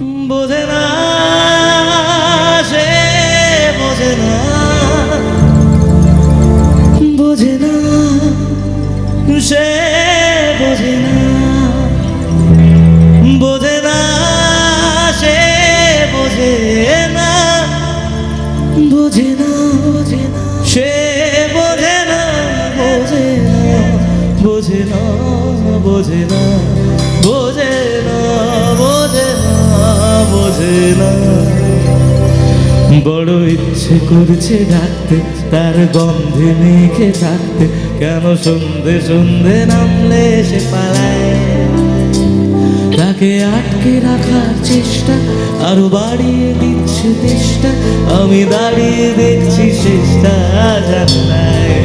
বোঝে না সে বোঝে না বোঝে না সে বোঝে না বোঝে সে বোঝে না বোঝে না বোঝে না সে বোঝে না বোঝে না বোঝে না বোঝে না বড় ইচ্ছে করছে ডাকতে, তার গন্ধে মেখে থাকতে। কেন সন্ধে সন্ধে নামলে সে পালায়? তাকে আটকে রাখার চেষ্টা, আরও বাড়িয়ে দিচ্ছে চেষ্টা আমি দাঁড়িয়ে দেখছি চেষ্টা জানলায়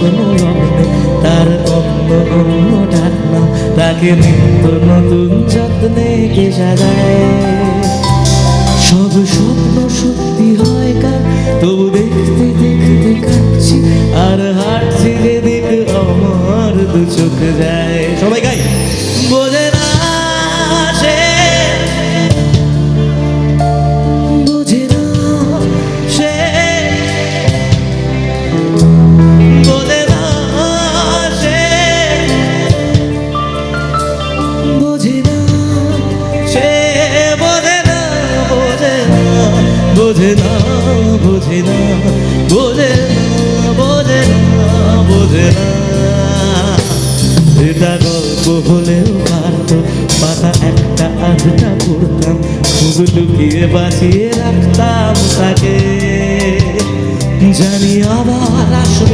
স্বপ্ন স্বপ্ন তার অন্য অন্য ডাকনা। তাকে নিত্য নতুন যত্নে কে সব স্বপ্ন সত্যি হয় কার তবু দেখতে দেখতে কাঁদছি আর হাঁটছি যেদিকে আমার দু চোখ যায় সবাই গাই বোঝে বোঝে না বোঝে না বোঝে না বোঝে না বোঝে না। এটা গল্প হলেও পারত পাতা একটা আধটা পড়তাম খুব লুকিয়ে বাঁচিয়ে রাখতাম তাকে। জানি আবার আসবে